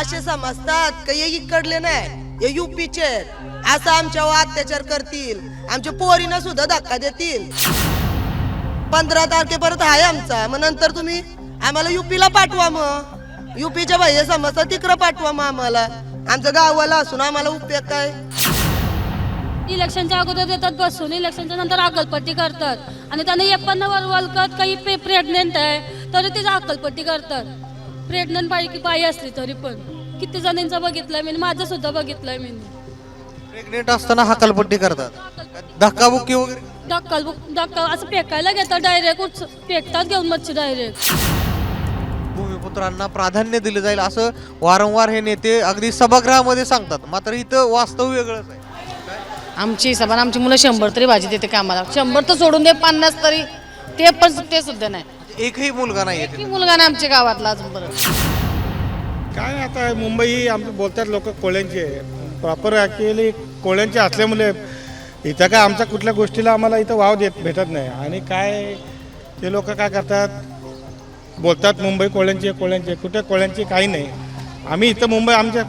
असे समजतात का हे इकडले नाही हे युपीचे असं आमच्यावर अत्याचार करतील. आमच्या पोरीनं सुद्धा धक्का देतील. पंधरा तारखेपर्यंत आहे आमचा. मग नंतर तुम्ही आम्हाला युपीला पाठवा मग. युपीच्या बाह्य समजता तिकडं पाठवा मग आम्हाला. आमचं गावाला असून आम्हाला उपयोग काय? इलेक्शनच्या अगोदर देतात बसून. इलेक्शनच्या नंतर अकलपट्टी करतात. आणि त्यांना एपन्न पण वर वलकत काही प्रेग्नेंट आहे तरी तिचं अकलपट्टी करतात. प्रेग्नंट बाई की बाई असली तरी पण किती जणांचं बघितलंय मी माझं सुद्धा बघितलंय मी. प्रेग्नेंट असताना हकालपट्टी करतात. धक्काबुक्की वगैरे? धक्का धक्का असं फेकायला घेतात डायरेक्ट फेकतात घेऊन मच्छी डायरेक्ट भूमिपुत्रांना प्राधान्य दिलं जाईल असं वारंवार हे नेते अगदी सभागृहामध्ये सांगतात. मात्र इथं वास्तव वेगळंच आहे. आमची हिशोबाने आमची मुलं शंभर तरी भाजी देते कामाला. शंभर तर सोडून दे पन्नास तरी. ते पण ते सुद्धा नाही. एकही मुलगा नाही की मुलगा नाही आमच्या गावातला अजून बरं. काय आता मुंबई ही आमचं बोलतात लोक कोळ्यांची प्रॉपर ॲक्च्युअली कोळ्यांची असल्यामुळे इथं काय आमच्या कुठल्या गोष्टीला आम्हाला इथं वाव देत भेटत नाही. आणि काय ते लोक काय करतात? बोलतात मुंबई कोळ्यांची कोळ्यांची कुठे कोळ्यांची काही नाही. आम्ही इथं मुंबई आमच्या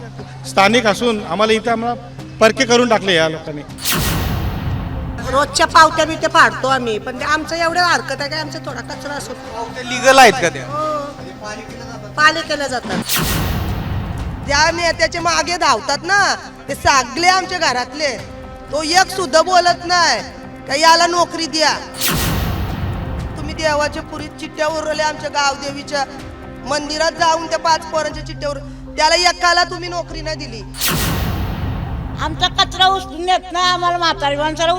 स्थानिक असून आम्हाला इथं आम्हाला परके करून टाकले या लोकांनी. रोजच्या पावत्या बिवत्या पाडतो आम्ही पण ते आमचं एवढं हरकत आहे काय आमचा थोडा कचरा असतो. ते लिगल आहेत का त्या? पालिकेला जातात. त्या नेत्याचे मागे धावतात ना ते सगळे आमच्या घरातले. तो एक सुद्धा बोलत नाही का याला नोकरी द्या. तुम्ही देवाच्या पुरी चिठ्ठ्या उरवल्या आमच्या गावदेवीच्या मंदिरात जाऊन त्या पाच पोरांच्या चिठ्ठ्यावर त्याला एकाला तुम्ही नोकरी नाही दिली. आमचा कचरा उचलून येत नाही आम्हाला म्हातारी माणसाला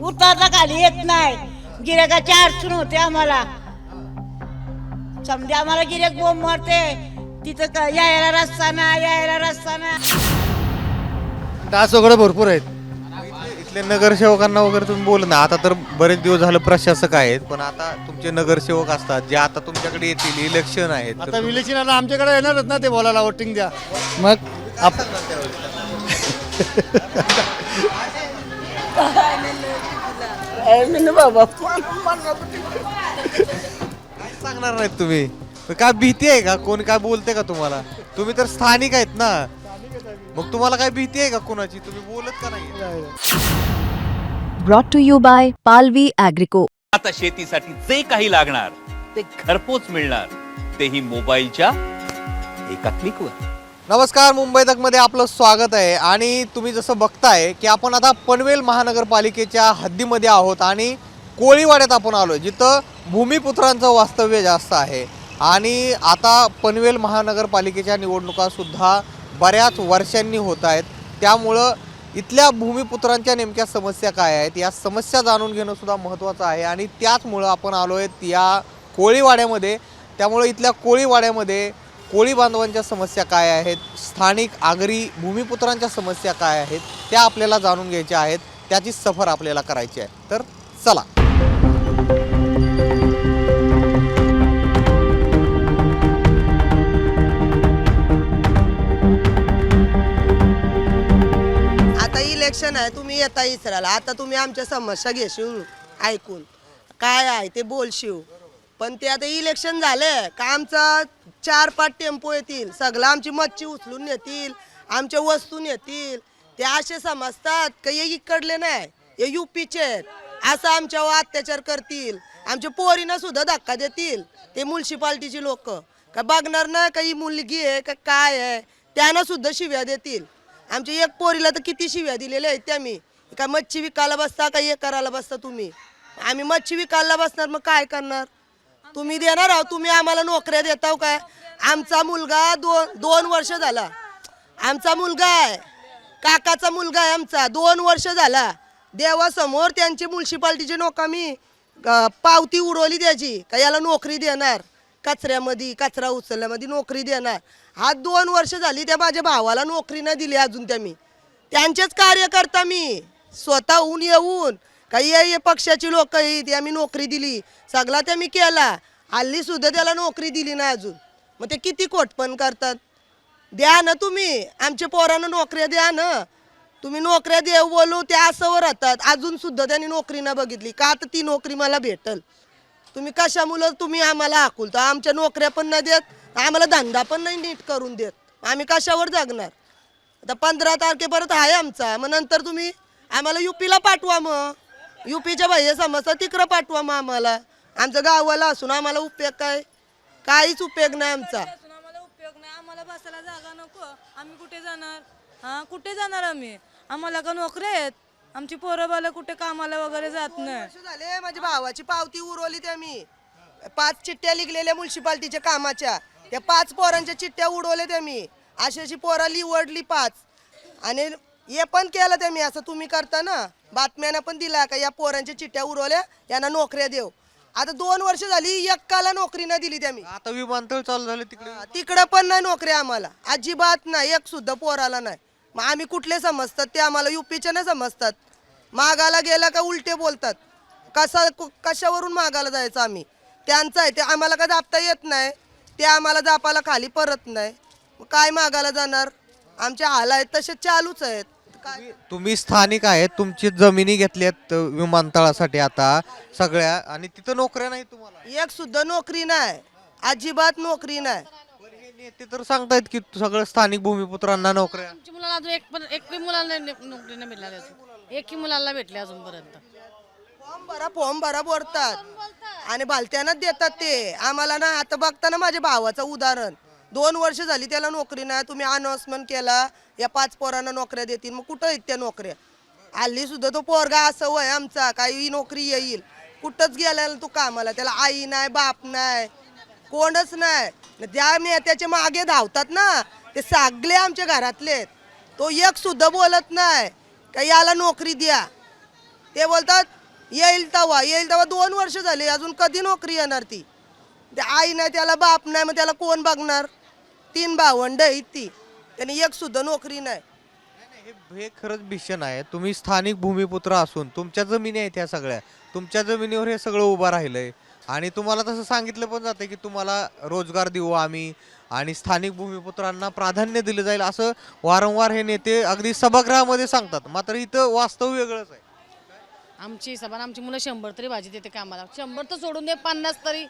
उठता खाली येत नाही. गिरेकाची अडचण होते आम्हाला. समजा आम्हाला गिरेक बोंब मारते तिथं क- यायला रस्ता नाही यायला रस्ता नाही. डास वगैरे भरपूर आहेत. इथले नगरसेवकांना वगैरे तुम्ही बोल ना आता तर बरेच दिवस झालं प्रशासक आहेत पण आता तुमचे नगरसेवक असतात जे आता तुमच्याकडे येतील इलेक्शन आहेत तर आता विलेशिनाला आमच्याकडे येणारच ना ते बोलायला वोटिंग द्या. मग आप काय सांगणार नाहीत तुम्ही? काय भीती आहे का? कोणी काय बोलते का तुम्हाला? तुम्ही तर स्थानिक आहेत ना. मग तुम्हाला काय भीती आहे का कोणाची? तुम्ही बोलत का नाही? Brought to you by Palvi Agrico. आता शेतीसाठी जे काही लागणार ते घरपोच मिळणार. तेही मोबाईलच्या एका क्लिकवर नमस्कार मुंबई तकमध्ये आपलं स्वागत आहे. आणि तुम्ही जसं बघताय की आपण आता पनवेल महानगरपालिकेच्या हद्दीमध्ये आहोत आणि कोळीवाड्यात आपण आलो जिथं भूमिपुत्रांचं वास्तव्य जास्त आहे. आणि आता पनवेल महानगरपालिकेच्या निवडणुकासुद्धा बऱ्याच वर्षांनी होत आहेत. त्यामुळं इथल्या भूमिपुत्रांच्या नेमक्या समस्या काय आहेत या समस्या जाणून घेणंसुद्धा महत्त्वाचं आहे. आणि त्याचमुळं आपण आलो आहेत या कोळीवाड्यामध्ये. त्यामुळं इथल्या कोळीवाड्यामध्ये कोळी बांधवांच्या समस्या काय आहेत? स्थानिक आगरी भूमिपुत्रांच्या समस्या काय आहेत? त्या आपल्याला जाणून घ्यायच्या आहेत. त्याची सफर आपल्याला करायची आहे. तर चला. आता इलेक्शन आहे. तुम्ही येता इसराला आता तुम्ही आमच्या समस्या घेशील ऐकून. काय आहे ते बोलशिव पण ते आता इलेक्शन झाले का आमचा चार पाच टेम्पो येतील? सगळं आमची मच्छी उचलून नेतील आमच्या वस्तू नेतील ते असे समजतात का हे इकडले नाही हे युपीचे आहेत. असं आमच्यावर अत्याचार करतील. आमच्या पोरीनं सुद्धा धक्का देतील ते म्युन्सिपाल्टीची लोक. का बघणार ना का ही मुलगी आहे का काय आहे? त्यांना सुद्धा शिव्या देतील. आमच्या एक पोरीला तर किती शिव्या दिलेल्या आहेत त्या मी. का मच्छी विकायला बसता का हे करायला बसता तुम्ही? आम्ही मच्छी विकायला बसणार मग काय करणार? तुम्ही देणार आहो तुम्ही आम्हाला नोकऱ्या देताव काय? आमचा मुलगा दोन दोन वर्ष झाला. आमचा मुलगा आहे. काकाचा मुलगा आहे आमचा. दोन वर्ष झाला. देवासमोर त्यांची म्युन्सिपाल्टीची नोका मी पावती उडवली त्याची का याला नोकरी देणार. कचऱ्यामध्ये कचरा उचलल्यामध्ये नोकरी देणार. हा दोन वर्ष झाली त्या माझ्या भावाला नोकरी नाही दिली अजून त्या मी. त्यांचेच कार्यकर्ता मी. स्वतःहून येऊन काही ये पक्षाची लोक आहेत आम्ही नोकरी दिली. सगळा त्या मी केला. हल्ली सुद्धा त्याला नोकरी दिली नाही अजून. मग ते किती खोटपण करतात. द्या ना तुम्ही. आमच्या पोरांना नोकऱ्या द्या ना. तुम्ही नोकऱ्या देऊ बोलू त्या असं राहतात अजून सुद्धा त्यांनी नोकरी नाही बघितली. का तर ती नोकरी मला भेटल. तुम्ही कशामुळं तुम्ही आम्हाला हाकूलता आमच्या नोकऱ्या पण नाही देत आम्हाला धंदा पण नाही नीट करून देत. आम्ही कशावर जगणार? आता पंधरा तारखेपर्यंत आहे आमचा. मग नंतर तुम्ही आम्हाला युपीला पाठवा मग. युपीच्या भैया समस्या तिकडं पाठवा मग आम्हाला. आमचं गावाला असून आम्हाला उपयोग काय? काहीच उपयोग नाही आमचा. असून आम्हाला उपयोग नाही. आम्हाला बसायला जागा नको. आम्ही कुठे जाणार? हा कुठे जाणार आम्ही? आम्हाला का नोकऱ्या आहेत? आमची पोरं बालं कुठे कामाला वगैरे जात नाही. वर्ष झाले माझ्या भावाची पावती उरवली त्या मी. पाच चिठ्ठ्या लिखलेल्या म्युन्सिपाल्टीच्या कामाच्या. त्या पाच पोरांच्या चिठ्ठ्या उडवल्या त्या मी. अशी अशी पोरा लिवडली पाच. आणि हे पण केलं त्या मी. असं तुम्ही करता ना? बातम्यानं पण दिला का या पोरांच्या चिठ्ठ्या उडवल्या? यांना नोकऱ्या देऊ आता दोन वर्ष झाली एकाला नोकरी नाही दिली त्या मी. आता विमानतळ चालू झाले तिकडे. तिकडं पण नाही नोकरी आम्हाला. अजिबात नाही एक सुद्धा पोराला नाही. मग आम्ही कुठले समजतात? ते आम्हाला युपीचे नाही समजतात. मागाला गेला का उलटे बोलतात. कसा कु- कशावरून मागायला जायचं आम्ही? त्यांचं आहे ते आम्हाला का दाबता येत नाही? ते आम्हाला दापाला खाली परत नाही. मग काय मागायला जाणार? आमचे हाल आहेत तसे चालूच आहेत. काय? तुम्ही स्थानिक आहेत तुमची जमिनी घेतल्यात विमानतळासाठी आता सगळ्या आणि तिथं नोकऱ्या नाही तुम्हाला? एक सुद्धा नोकरी नाही. अजिबात नोकरी नाही. पण हे नेते तर सांगतायत की सगळं स्थानिक भूमिपुत्रांना नोकऱ्या. आमच्या मुलाला अजून एक पण एक बी मुलाला नाही- नोकरी नाही भेटली अजून. एकही मुलाला भेटली अजूनपर्यंत. फॉर्म भरा फॉर्म भरा बोलतात. आणि भालत्यानंच देतात ते. आम्हाला ना आता बघताना माझ्या भावाचं उदाहरण. दोन वर्ष झाली त्याला नोकरी नाही तुम्ही अनाउन्समेंट केला या पाच पोरांना नोकऱ्या देतील मग कुठं आहेत त्या नोकऱ्या? आली सुद्धा तो पोरगा असं वय आमचा काही नोकरी येईल. कुठंच गेला तू कामाला त्याला आई नाही बाप नाही कोणच नाही. ज्या नेत्याच्या मागे धावतात ना ते सगळे आमच्या घरातले आहेत. तो एक सुद्धा बोलत नाही का याला नोकरी द्या. ते बोलतात येईल तवा येईल तवा दोन वर्ष झाले अजून कधी नोकरी येणार ती आई नाही त्याला बाप नाही मग त्याला कोण बघणार? तीन भावंड आहेत ती. त्यांनी एक सुद्धा नोकरी नाही. हे हे खरंच भीषण आहे. तुम्ही स्थानिक भूमिपुत्र असून तुमच्या जमिनी आहेत ह्या सगळ्या. तुमच्या जमिनीवर हे सगळं उभं राहिलंय. आणि तुम्हाला तसं सांगितलं पण जातं की तुम्हाला रोजगार देऊ आम्ही आणि स्थानिक भूमिपुत्रांना प्राधान्य दिलं जाईल असं वारंवार हे नेते अगदी सभागृहामध्ये सांगतात. मात्र इथं वास्तव वेगळंच आहे. आमची सभा आमची मुलं शंभर तरी भाजी देते कामाला. शंभर तर सोडून दे पन्नास तरी.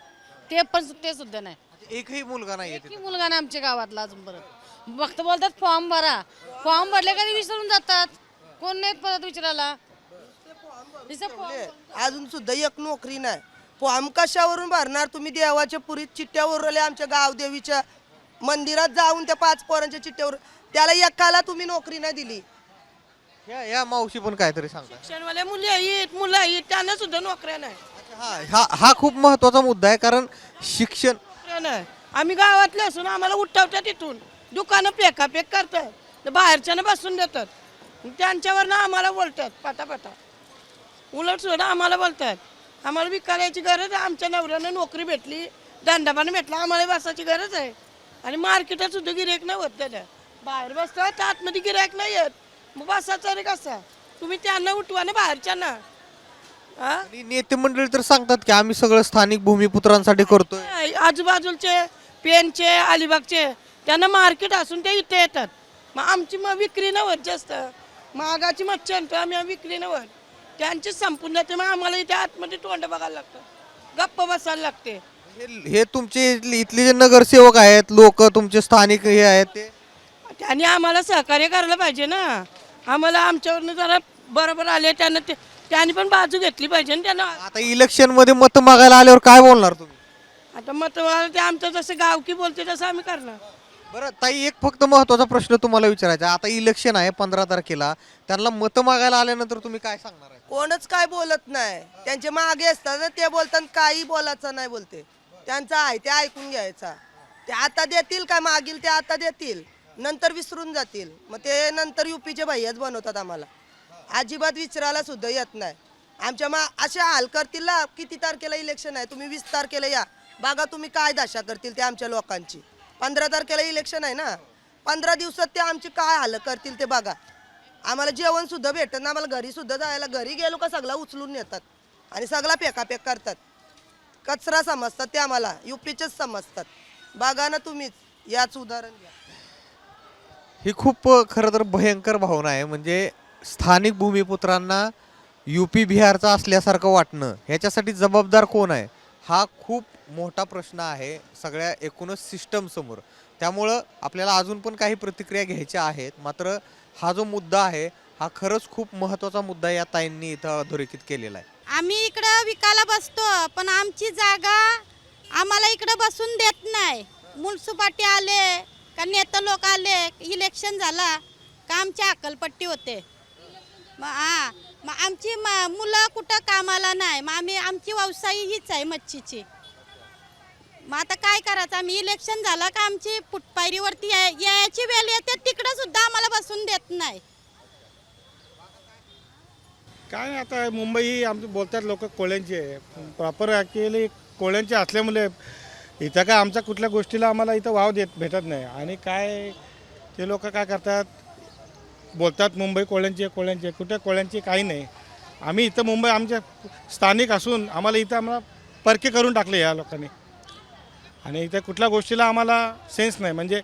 ते पण ते सुद्धा नाही. एकही मुलगा नाही एकही मुलगा नाही आमच्या गावातला अजूनपर्यंत फक्त बोलतात फॉर्म भरा. फॉर्म भरले कधी विसरून जातात? कोण नाहीत परत विचारायला? नुसतं form- अजून सुद्धा एक नोकरी नाही. फॉर्म कशावरून भरणार तुम्ही देवाच्या पुरीत चिठ्ठ्या उरवल्या आमच्या गावदेवीच्या मंदिरात जाऊन त्या पाच पोरांच्या चिठ्ठ्यावर त्याला एकाला तुम्ही नोकरी नाही दिली. या या मावशी पण काहीतरी सांगतात शिक्षणवाल्या मुली आहेत मुलं आहेत त्यांना सुद्धा नोकऱ्या नाही. हा हा हा खूप महत्त्वाचा मुद्दा आहे कारण शिक्षण दुकानं नाही आम्ही गावातले असून आम्हाला उठवतात तिथून दुकानं पेकापेक करतात. बाहेरच्यानं बसून देतात. त्यांच्यावरनं आम्हाला बोलतात पाटापाटा उलट सुद्धा आम्हाला बोलतात. आम्हाला विकायची गरज आहे. आमच्या नवऱ्यानं नोकरी भेटली दंडापानं भेटला आम्हाला बसायची गरज आहे. आणि मार्केटात सुद्धा गिरायक नाही होत त्याला बाहेर बसतात आतमध्ये गिरायक नाही येत. मग बसायचं रे कसा? तुम्ही त्यांना उठवा ना बाहेरच्यांना. हा? आणि नेते मंडळी तर सांगतात की आम्ही सगळं स्थानिक भूमिपुत्रांसाठी करतोय. आजूबाजूचे पेनचे अलिबागचे त्यांना मार्केट असून ते इथे येतात. मग आमची मग विक्री नव्हत जास्त. महागाची मच्छी आणतो आम्ही विक्री नव्हत. त्यांची संपून जाते मग आम्हाला इथे आतमध्ये तोंड बघायला लागतं. गप्प बसायला लागते. हे- हे तुमचे इथले इथले जे नगरसेवक आहेत लोक तुमचे स्थानिक हे आहेत ते? त्यांनी आम्हाला सहकार्य करायला पाहिजे ना. आम्हाला आमच्यावरनं जरा बरोबर आले त्यांना ते त्यांनी पण बाजू घेतली पाहिजे ना त्यांना. आता इलेक्शनमध्ये मत मागायला आल्यावर काय बोलणार तुम्ही? आता मत ते आमचं जसं गावकी बोलते तसं आम्ही करणार. बरं ताई एक फक्त महत्त्वाचा प्रश्न तुम्हाला विचारायचा आहे. आता इलेक्शन आहे पंधरा तारखेला. त्यांना मत मागायला आल्यानंतर तुम्ही काय सांगणार आहे? कोणच काय बोलत नाही. त्यांचे मागे असतात ना ते बोलतात काही बोलायचं नाही बोलते. त्यांचं आहे ते ऐकून घ्यायचा. ते आता देतील काय मागील ते आता देतील. नंतर विसरून जातील. मग ते नंतर युपीचे भैयाच बनवतात आम्हाला. अजिबात विचारायला सुद्धा येत नाही. आमच्या मा अशा हाल करतील ना किती तारखेला इलेक्शन आहे? तुम्ही वीस तारखेला या. बागा तुम्ही काय दशा करतील ते आमच्या लोकांची. पंधरा तारखेला इलेक्शन आहे ना? पंधरा दिवसात ते आमची काय हाल करतील ते बघा. आम्हाला जेवण सुद्धा भेटत ना आम्हाला घरी सुद्धा जायला घरी गेलो का सगळा उचलून येतात आणि सगळा पेकापेक करतात. कचरा समजतात ते आम्हाला युपीचेच समजतात. बघा ना तुम्हीच याच उदाहरण घ्या. ही खूप खरं तर भयंकर भावना आहे. म्हणजे स्थानिक भूमिपुत्रांना यू पी बिहारचा असल्यासारखं वाटणं ह्याच्यासाठी जबाबदार कोण आहे? हा खूप मोठा प्रश्न आहे सगळ्या एकूणच सिस्टमसमोर त्यामुळं आपल्याला अजून पण काही प्रतिक्रिया घ्यायच्या आहेत. मात्र हा जो मुद्दा आहे हा खरंच खूप महत्त्वाचा मुद्दा या ताईंनी इथं अधोरेखित केलेला आहे. आम्ही इकडं विकायला बसतो पण आमची जागा आम्हाला इकडं बसून देत नाही. म्युन्सिपाल्टी आले का नेता लोक आले इलेक्शन झाला का आमची अकलपट्टी होते? मग हा मग आमची म- मुलं कुठं कामाला नाही. मग आम्ही आमची व्यवसायी हीच आहे मच्छीची. मग आता काय करायचं? आम्ही इलेक्शन झालं का आमची फुटपायरीवरती या- यायची वेळ येते तिकडं सुद्धा आम्हाला बसून देत नाही. काय नाही आता मुंबई ही आमची बोलतात लोक कोळ्यांची आहे. प्रॉपर ॲक्च्युली कोळ्यांची असल्यामुळे इथं काय आमच्या कुठल्या गोष्टीला आम्हाला इथं वाव देत भेटत नाही. आणि काय ते लोक काय करतात बोलतात मुंबई कोळ्यांची आहे कोळ्यांची आहे. कुठे कोळ्यांची काही नाही. आम्ही इथं मुंबई आमच्या स्थानिक असून आम्हाला इथं आम्हाला परके करून टाकले या लोकांनी. आणि इथे कुठल्या गोष्टीला आम्हाला सेन्स नाही. म्हणजे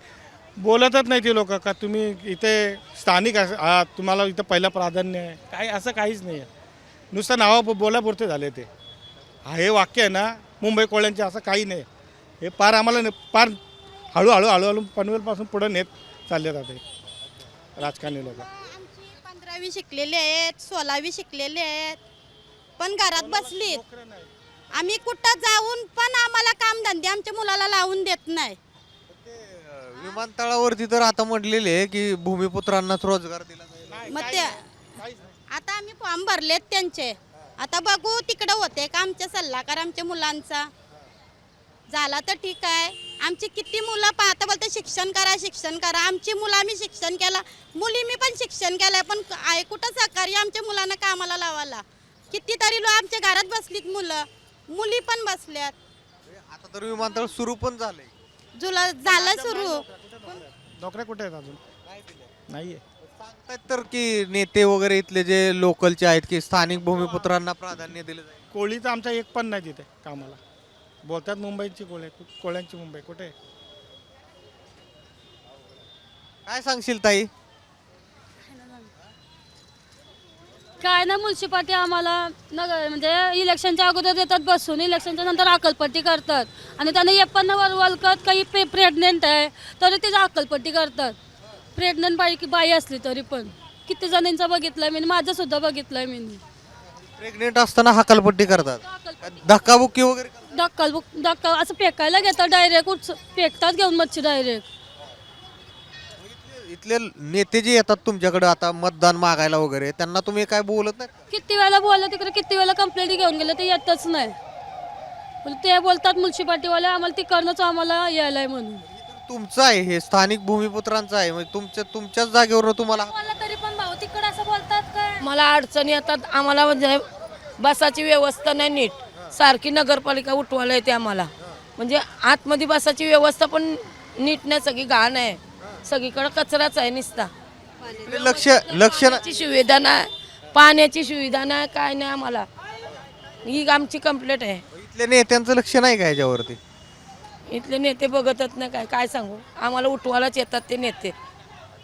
बोलतच नाही ते लोक का तुम्ही इथे स्थानिक आहात तुम्हाला इथं पहिलं प्राधान्य आहे. काय असं काहीच नाही आहे. नुसतं नावा बोलापुरते झाले ते. हा हे वाक्य आहे ना मुंबई कोळ्यांचे असं काही नाही. हे पार आम्हाला पार हळूहळू हळूहळू पनवेलपासून पुढं नेत चालले जाते. राजकारणी लोक. आमची पंधरावी शिकलेले आहेत सोळावी शिकलेले आहेत. पण घरात बसलीत. आम्ही कुठं जाऊन पण आम्हाला कामधंदे आमच्या मुलाला लावून देत नाही. विमानतळावरती तर आता म्हटलेले आहे की भूमिपुत्रांनाच रोजगार दिला जाईल. मग ते आता आम्ही फॉर्म भरलेत त्यांचे. आता बघू तिकडं होते का आमच्या सल्लागार आमच्या मुलांचा. झाला तर ठीक आहे. आमची किती मुलं पाहता बोलते शिक्षण करा शिक्षण करा. आमची मुलं आम्ही शिक्षण केलं. मुली मी पण शिक्षण केलंय पण आहे कुठं सहकार्य आमच्या मुलांना कामाला लावायला? कितीतरी लोक आमच्या घरात बसलीत मुलं. मुली पण बसल्यात. आता तर विमानतळ सुरू पण झालंय. जुला झालं सुरू. नोकऱ्या कुठे आहेत अजून? नाही आहे सांगतायत तर की नेते वगैरे इथले जे लोकलचे आहेत की स्थानिक भूमिपुत्रांना प्राधान्य दिलं जाईल. कोळी तर आमचा एक पण नाही तिथे कामाला. बोलतात मुंबईची कोळे कोळ्यांची मुंबई. कुठे? काय सांगशील ताई? काय ना म्युन्सिपाल्टी आम्हाला नगर म्हणजे इलेक्शनच्या अगोदर देतात बसून. इलेक्शनच्या नंतर अक्कलपट्टी करतात. आणि त्यांना पण वर वलकत काही पे प्रेग्नेंट आहे तरी तिची अक्कलपट्टी करतात. प्रेग्नंट बाई बाई असली तरी पण. किती जणांचं बघितलंय मी माझं सुद्धा बघितलंय मी. प्रेग्नेंट असताना हकालपट्टी करतात. धक्काबुक्की वगैरे धक्का बुक- धक्का असं फेकायला घेतात डायरेक्ट उच फेकतात घेऊन मच्छी डायरेक्ट. इथले नेते जे येतात तुमच्याकडे आता मतदान मागायला वगैरे त्यांना तुम्ही काय बोलत नाही? किती वेळेला बोललं तिकडे किती वेळेला कंप्लेंट घेऊन गेलं ते येतच नाही. पण ते बोलतात म्युन्सिपाल्टीवाले आम्हाला तिकडनंच आम्हाला यायलाय म्हणून. तुमचं आहे हे स्थानिक भूमिपुत्रांचं आहे म्हणजे तुमच्या तुमच्याच जागेवर तुम्हाला मला तरी पण भाऊ तिकडे असं बोलतात काय? मला अडचणी येतात आम्हाला म्हणजे बसाची व्यवस्था नाही नीट. सारखी नगरपालिका उठवायला येते आम्हाला. म्हणजे आतमध्ये बसाची व्यवस्था पण नीट नाही सगळी घाण आहे. सगळीकडे कचराच आहे निसता. लक्ष लक्ष पाण्याची सुविधा नाही पाण्याची सुविधा नाही काय नाही आम्हाला. ही आमची कंप्लेंट आहे. इथल्या नेत्यांचं लक्ष नाही का ह्याच्यावरती? इथले नेते बघतच नाही काय काय सांगू? आम्हाला उठवायलाच येतात ते नेते.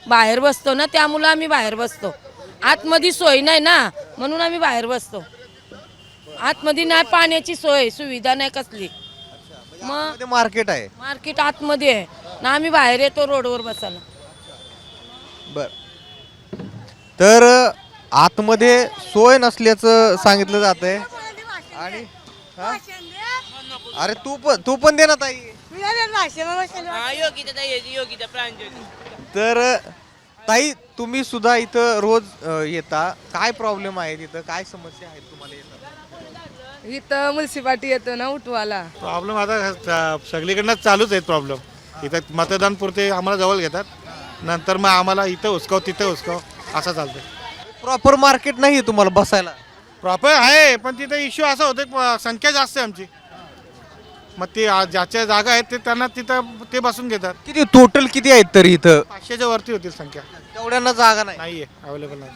बाहेर बसतो ना त्यामुळं आम्ही बाहेर बसतो. आतमध्ये सोय नाही ना म्हणून आम्ही बाहेर बसतो. आतमध्ये नाही पाण्याची सोय सुविधा नाही कसली. मग ते मार्केट आहे. मार्केट आतमध्ये आहे. ना आम्ही बाहेर येतो रोडवर बसायला. बर. तर आतमध्ये सोय नसल्याचं सांगितलं जात आहे आणि हा? अरे तू पण तू पण दे ना ताई. तर ताई तुम्ही सुद्धा इथं रोज अ, येता. काय प्रॉब्लेम आहे तिथं? काय समस्या आहेत तुम्हाला येतात इथं म्युन्सिपाल्टी येतो ना उठवाला प्रॉब्लेम आता स- सगळीकडनंच चालूच आहेत प्रॉब्लेम. इथं मतदान पुरते आम्हाला जवळ घेतात. नंतर मग आम्हाला इथं उचकाव तिथं उचकाव असं चालतं प्रॉपर मार्केट नाही तुम्हाला बसायला. प्रॉपर आहे पण तिथं इश्यू असा होतो की संख्या जास्त आहे आमची. मग ते आ- ज्याच्या जागा आहेत ते त्यांना तिथं ते बसून घेतात. किती टोटल किती आहेत तरी इथं? पाचशेच्या वरती होतील संख्या. तेवढ्यांना जागा नाही. नाही आहे अवेलेबल नाही.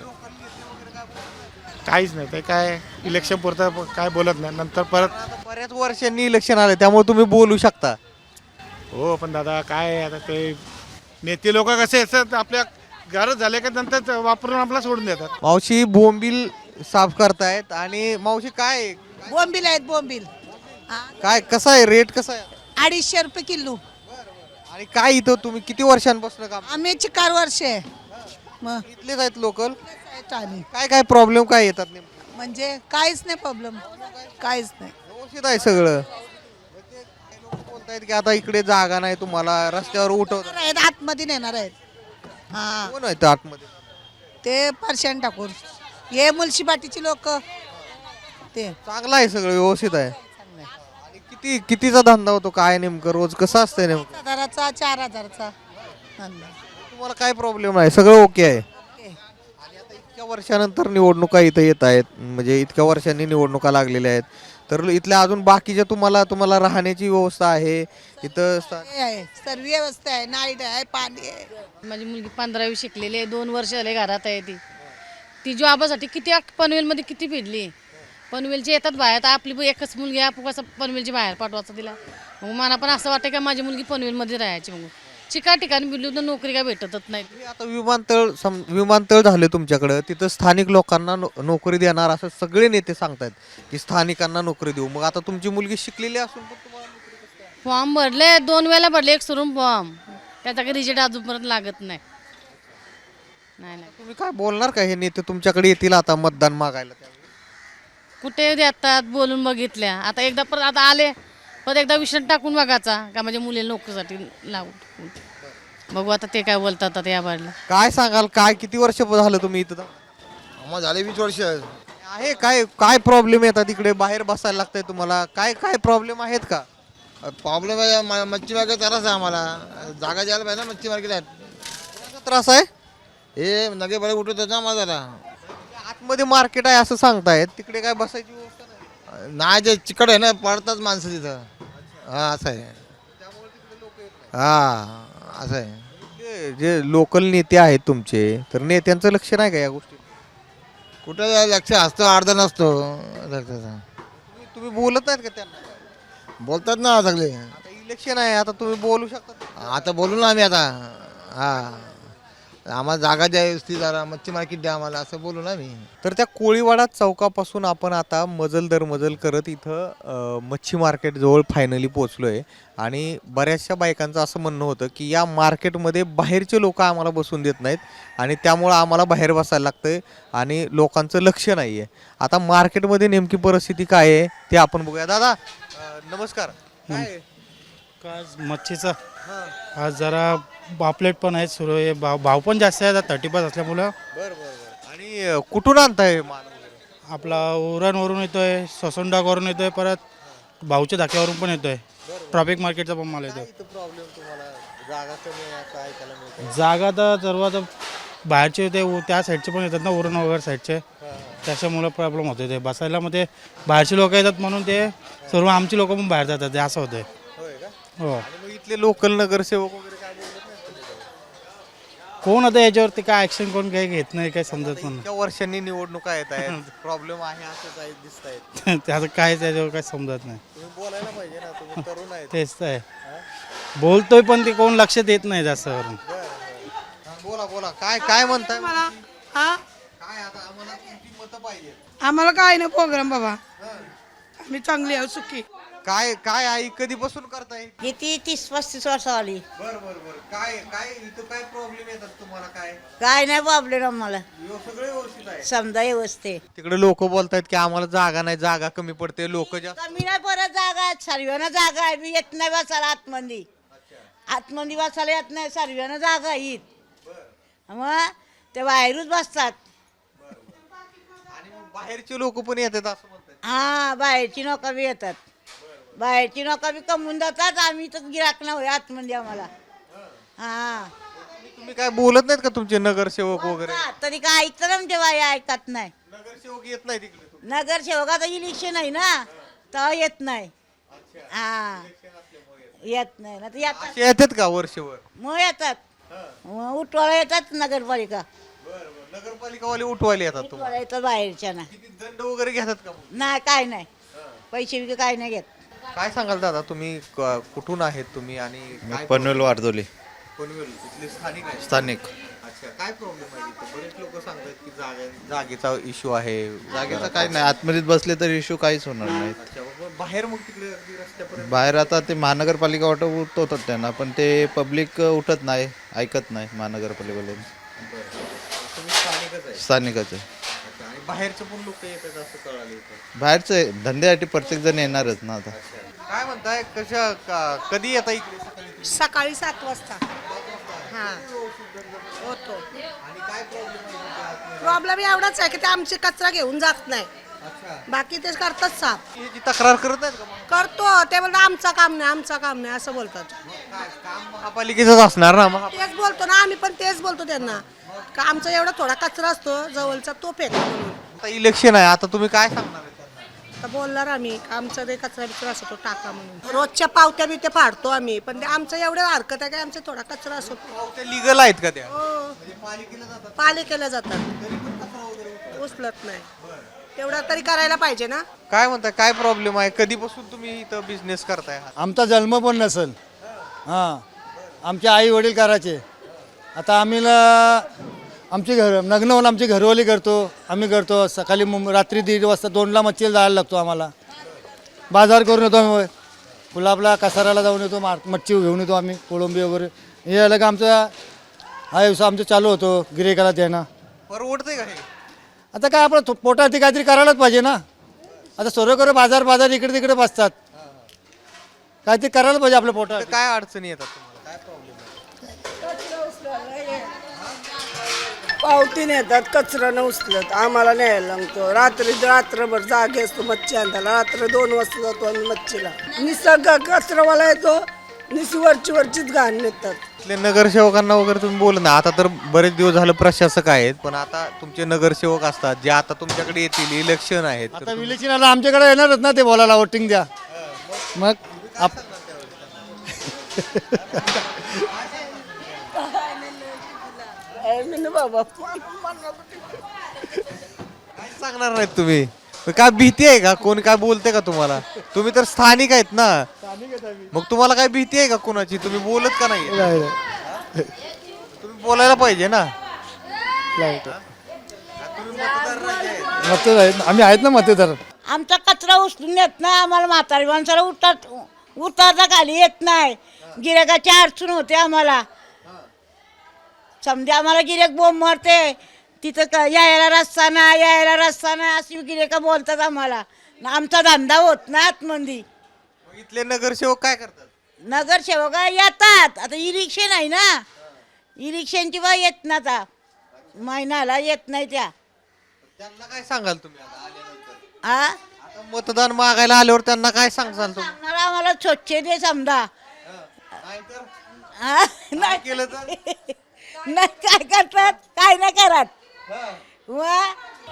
काहीच नाही ते काय इलेक्शन पुरतं काय बोलत नाही. नंतर परत आता बऱ्याच वर्षांनी इलेक्शन आले त्यामुळे तुम्ही बोलू शकता. हो पण दादा काय आता ते नेते लोक कसे असतात आपल्या गरज झाले का नंतर ते वापरून आपला सोडून देतात. मावशी बोंबील साफ करतायत आणि मावशी काय? बोंबील आहेत बोंबील. काय कसं आहे? रेट कसा आहे? अडीचशे रुपये किलो. आणि काय इथं तुम्ही किती वर्षांपासून काम आम्ही चार वर्ष आहे. मग इथलेच आहेत लोकल आणि काय काय प्रॉब्लेम काय येतात नेमके? म्हणजे काहीच नाही प्रॉब्लेम काहीच नाही. व्यवस्थित आहे सगळं. काही लोक बोलतायत की आता इकडे जागा नाही तुम्हाला रस्त्यावर उठवतात आहेत आतमध्ये नेणार आहेत. हा. कोण आहे आतमध्ये? ते पारशान टाकून हे मुलशीपाटीची लोक. ते. चांगलं आहे सगळं व्यवस्थित आहे. आणि किती कितीचा धंदा होतो काय नेमकं? रोज कसं असतंय नेमकं? हजाराचा चार हजाराचा धंदा. तुम्हाला काय प्रॉब्लेम आहे सगळं ओके आहे. इतक्या वर्षानंतर निवडणुका इथं येत आहेत. म्हणजे इतक्या वर्षांनी निवडणुका लागलेल्या आहेत. तर इथल्या अजून बाकीच्या तुम्हाला तुम्हाला राहण्याची व्यवस्था आहे? इथं स्था- हे आहे. सर्व व्यवस्था आहे. नाईट आहे पाणी आहे. माझी मुलगी पंधरावी शिकलेली आहे. दोन वर्ष झाले घरात आहे ती. ती जॉबासाठी किती पनवेलमध्ये किती फिरली? पनवेलची येतात बाहेर. आता आपली एकच मुलगी आहे. आपण कसं पनवेलची बाहेर पाठवायचं तिला? मग मला पण असं वाटतं का माझी मुलगी पनवेलमध्ये राहायची मग चिका ठिकाणी तर नोकरी काय भेटतच नाही हे आता विमानतळ सम विमानतळ झाले तुमच्याकडं तिथं स्थानिक लोकांना नो- नोकरी देणार असं सगळे नेते सांगतात की स्थानिकांना नोकरी देऊ. मग आता तुमची मुलगी शिकलेली असून पण तुम्हाला नोकरी कसं काय? फॉर्म भरले दोन वेळेला भरले एक सोडून फॉर्म. त्याचा काही रिजल्ट अजूनपर्यंत लागत नाही. नाही नाही. तुम्ही काय बोलणार का? हे नेते तुमच्याकडे येतील आता मतदान मागायला त्यावेळी? कुठे देतात बोलून बघितल्या. आता एकदा परत आता आले परत एकदा विषय टाकून बघायचा. का म्हणजे मुलीला नोकरीसाठी लावून बघू आता ते काय बोलतात आता या बाजूला काय सांगाल? काय किती वर्ष झालं तुम्ही इथं? आम्हाला झाले वीस वर्ष. आहे काय काय प्रॉब्लेम येतात तिकडे बाहेर बसायला लागतंय तुम्हाला. काय काय प्रॉब्लेम आहेत का? प्रॉब्लेम आहे म- मच्छी मार्केट त्रास आहे आम्हाला. जागा द्यायला पाहिजे ना मच्छी मार्केट त्रास आहे? हे नगे बळे उठवतात ना आम्हाला जरा आतमध्ये मार्केट आहे असं सांगतायत. तिकडे काय बसायची नाही ते चिकट आहे ना पडतात माणसं तिथं. हा असं आहे. हा असं आहे. ते जे लोकल नेते आहेत तुमचे तर नेत्यांचं लक्ष नाही का या गोष्टी? कुठं लक्ष असतं अर्ध नसतो. लक्षाचं. तुम्ही बोलत नाहीत का त्यांना? बोलतात ना सगळे. आता इलेक्शन आहे आता तुम्ही बोलू शकता. आता बोलू ना आम्ही आता. हा. आम्हाला जागा द्या व्यवस्थित जरा मच्छी मार्केट द्या आम्हाला असं बोलू ना आम्ही तर त्या कोळीवाडा चौकापासून आपण आता मजल दर मजल करत इथं अ, मच्छी मार्केट जवळ फायनली पोचलोय आणि बऱ्याचशा बायकांचं असं म्हणणं होतं की या मार्केटमध्ये बाहेरचे लोक आम्हाला बसून देत नाहीत आणि त्यामुळं आम्हाला बाहेर बसायला लागतंय आणि लोकांचं लक्ष नाही आहे आता मार्केटमध्ये नेमकी परिस्थिती काय आहे ते आपण बघूया. दादा अ, नमस्कार. काय आहे? काय मच्छीचा? आज जरा पापलेट पण आहेत सुरू आहे. भाव भाव पण जास्त आहे थर्टी पाच असल्यामुळं. बरं बरं आणि कुठून आणताय माल वगैरे? आपला उरणवरून येतोय ससुंडावरून येतोय परत भाऊच्या धाक्यावरून पण येतोय. ट्रॉफिक मार्केटचा पण माल येतोय. इथं प्रॉब्लेम तुम्हाला? जागा कमी आहे असं ऐकायला मिळतं जागा तर सर्व आता बाहेरचे ते उ- त्या साईडचे पण येतात ना उरण वगैरे साईडचे त्याच्यामुळं प्रॉब्लेम होते ते. बसायला मग ते बाहेरचे लोक येतात म्हणून ते सर्व आमची लोक पण बाहेर जातात ते असं होय का? हो. आणि मग इथले लोकल नगरसेवक वगैरे कोण आता याच्यावरती काय ऍक्शन कोण काही घेत नाही काही समजत पण इतक्या वर्षांनी निवडणुका येत आहेत प्रॉब्लेम आहे असंच आहे दिसत आहेत नाही त्याचं काय त्याच्यावर काही समजत नाही. तुम्ही बोलायला पाहिजे ना तुम्ही तरुण आहेत. तेच तर आहे. बोलतोय पण ते कोण लक्ष देत नाही जास्त करून. हा, बोला बोला. काय काय म्हणताय? मला हा? काय आता आम्हाला तुमची मतं पाहिजे आम्हाला काय नाही प्रोग्राम बाबा. आम्ही चांगली आहे सुखी. काय काय आई कधीपासून करताय? किती तीस पस्तीस वर्ष आली. बर बर बर. काय काय इथं काय प्रॉब्लेम येतात तुम्हाला काय? काय नाही प्रॉब्लेम आम्हाला. व्यव- सगळं व्यवस्थित आहे? समजा व्यवस्थित तिकडे लोक बोलतायत की आम्हाला जागा नाही जागा कमी पडते लोक जास्त कमी नाही परत जागा आहे सर्वांना जागा आहे. मी येत नाही बसायला आतमध्ये. आतमध्ये बसायला येत नाही सर्वांना जागा आहे इथं. मग ते बाहेरच बसतात. आणि मग बाहेरचे लोक पण येतात असं म्हणतात? हा बाहेरची नोका बी येतात. बाहेरची नोका बी कमवून जातात आम्ही तर गिराक नाही होय आतमध्ये आम्हाला. हा. तुम्ही काय बोलत नाहीत का तुमचे नगरसेवक वगैरे? तरी काय ऐकतं ना आमच्या बाई ऐकत नाही. नगरसेवक येत नाही तिकडे नगरसेवकाचं इलेक्शन आहे ना तेव्हा येत नाही. हा. येत नाही. ना तर येतात. असे येतात का वर्षभर? मग येतात. मग उठवायला येतात नगरपालिका. नगरपालिकावाले उठवायला येतात तुम्हाला? उठवायला येतात बाहेरच्या ना किती दंड वगैरे घेतात का मग? नाही काय नाही. पैसे बिके काय नाही घेत. काय सांगाल दादा तुम्ही क- कुठून आहेत तुम्ही आणि काय पनवेल वारदोली. पनवेल इथले स्थानिक स्थानिक. अच्छा अच्छा काय प्रॉब्लेम आहे तिथे बरेच लोक सांगतात की जागा जागेचा इश्यू आहे. जागेचं काही नाही. आतमध्येच बसले तर इश्यू काहीच होणार नाही अच्छा, मग बाहेर मग तिकडे अगदी रस्त्यापर्यंत बाहेर आता ते महानगरपालिका वाटप उठवतात त्यांना पण ते पब्लिक उठत नाही ऐकत नाही महानगरपालिकेवाले. तुम्ही स्थानिकच आहे. स्थानिकाचं बाहेरचे पण लोक येतात असं कळालं इथं. बाहेरचे धंद्यासाठी प्रत्येक जण येणारच ना आता. काय म्हणताय कशा का- कधी येता इकडे सकाळी? सात वाजता. हां. होतो. आणि काय प्रॉब्लेम आहे तिथे? प्रॉब्लेम एवढाच आहे की ते आमचे कचरा घेऊन जात नाही. अच्छा. बाकी ते करतात साफ तक्रार करत नाहीत का मग? करतो. ते म्हणतात आमचं काम नाही आमचं काम नाही असं बोलतात. काय काम महापालिकेचंच असणार ना महा तेच बोलतो ना आम्ही पण तेच बोलतो त्यांना. का आमचा एवढा थोडा कचरा असतो जवळचा तो फेका म्हणून. आता इलेक्शन आहे आता तुम्ही काय सांगणार आहे त्यांना? तर बोलणार आम्ही का आमचा ते कचरा बिचरा असतो तो टाका म्हणून. रोजच्या पावत्या बिवत्या फाडतो आम्ही पण ते आमचं एवढं हरकत आहे का आमचा थोडा कचरा असतो. ते लिगल आहेत का त्या? हो. पालिकेला जातात. उचलत नाही. तेवढा तरी करायला पाहिजे ना. काय म्हणताय काय प्रॉब्लेम आहे? कधीपासून तुम्ही इथं बिझनेस करताय? आमचा जन्म पण नसेल. हां. आमचे आई वडील करायचे. आता आम्ही ल- आमची घर लग्न होऊन आमची घरवाली करतो आम्ही करतो. सकाळी रात्री दीड वाजता दोनला मच्छीला जायला लागतो आम्हाला. बाजार करून येतो आम्ही गुलाबला कसाराला जाऊन येतो मार मच्छी घेऊन येतो आम्ही कोळंबी वगैरे. हे आलं का आमचा हा व्यवसाय आमचा चालू होतो गिरेकाला देणं. परवडतंय का हे? आता काय आपलं थो- पोटात काहीतरी करायलाच पाहिजे ना. आता सर्व करू बाजार बाजार इकडे तिकडे बसतात. काहीतरी करायला पाहिजे आपल्या पोटात तर काय अडचणी येतात तुम्हाला? पावती नेतात कचरा न उचलत. आम्हाला न्यायला लागतो. रात्री रात्रभर जागे असतो मच्छी आणायला रात्र दोन वाजता जातो आम्ही मच्छीला. निसर्ग कचरावाला येतो. निसी वरची वरचीच घाण नेतात. इथले नगरसेवकांना वगैरे तुम्ही बोल ना. आता तर बरेच दिवस झालं प्रशासक आहेत पण आता तुमचे नगरसेवक असतात जे आता तुमच्याकडे येतील इलेक्शन आहेत तर आता विलेचिनाला आमच्याकडे येणारच ना ते बोलायला वोटिंग द्या. मग आप बाबा काय सांगणार नाहीत तुम्ही? मग काय भीती आहे का? कोणी काय बोलते का तुम्हाला? तुम्ही तर स्थानिक आहेत ना. मग तुम्हाला काय भीती आहे का कोणाची? तुम्ही बोलत का नाही? तुम्ही बोलायला पाहिजे ना. मतदार आहेत. आम्ही आहेत ना मतदार. आमचा कचरा उचलून येत नाही आम्हाला म्हातारी माणसाला उठत उतरता खाली येत नाही. गिरेकाची अडचण होते आम्हाला. समजा आम्हाला गिरेक बोंब मारते तिथं क यायला रस्ता नाही यायला रस्ता नाही अशी गिरेका बोलतात आम्हाला. न आमचा धंदा होत ना आतमंदी मग इथले नगरसेवक काय करतात? नगरसेवक येतात. आता इलेक्शन आहे ना. इलेक्शनची बा येत ना आता. महिन्याला येत नाही त्या. त्यांना काय सांगाल तुम्ही आता आल्यानंतर? आ? आता मतदान मागायला आल्यावर त्यांना काय सांगाल तुम्ही? सांगणार आम्हाला स्वच्छ दे समजा. नाहीतर? हा? नाही. केलं तर? नाही काय करतात? काय नाही करत. वा.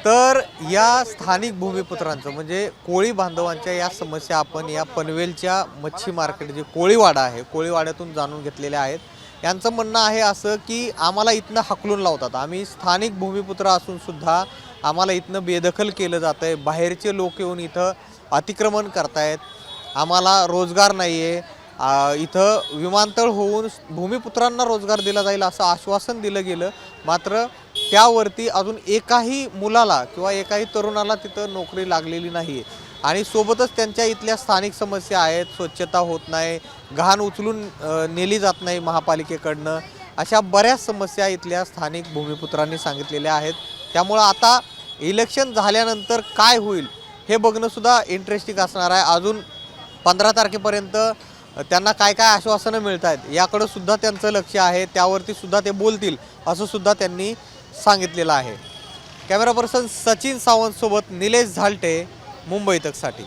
तर या स्थानिक भूमिपुत्रांचं म्हणजे कोळी बांधवांच्या या समस्या आपण या पनवेलच्या मच्छी मार्केट जे कोळीवाडा आहे कोळीवाड्यातून जाणून घेतलेल्या आहेत. यांचं म्हणणं आहे असं की आम्हाला इथनं हकलून लावतात. आम्ही स्थानिक भूमिपुत्र असून सुद्धा आम्हाला इथनं बेदखल केलं जातं आहे बाहेरचे लोक येऊन इथं अतिक्रमण करतायत. आम्हाला रोजगार नाही आहे इथं विमानतळ होऊन भूमिपुत्रांना रोजगार दिला जाईल असं आश्वासन दिलं गेलं. मात्र त्यावरती अजून एकाही मुलाला किंवा एकाही तरुणाला तिथं नोकरी लागलेली नाही आणि सोबतच त्यांच्या इथल्या स्थानिक समस्या आहेत. स्वच्छता होत नाही. घाण उचलून नेली जात नाही महापालिकेकडनं. अशा बऱ्याच समस्या इथल्या स्थानिक भूमिपुत्रांनी सांगितलेल्या आहेत. त्यामुळं आता इलेक्शन झाल्यानंतर काय होईल हे बघणंसुद्धा इंटरेस्टिंग असणार आहे. अजून पंधरा तारखेपर्यंत त्यांना काय काय आश्वासनं मिळत आहेत याकडं सुद्धा त्यांचं लक्ष आहे त्यावरती सुद्धा ते बोलतील असं सुद्धा त्यांनी सांगितलेलं आहे. कॅमेरा पर्सन सचिन सावंतसोबत निलेश झालटे मुंबई तकसाठी.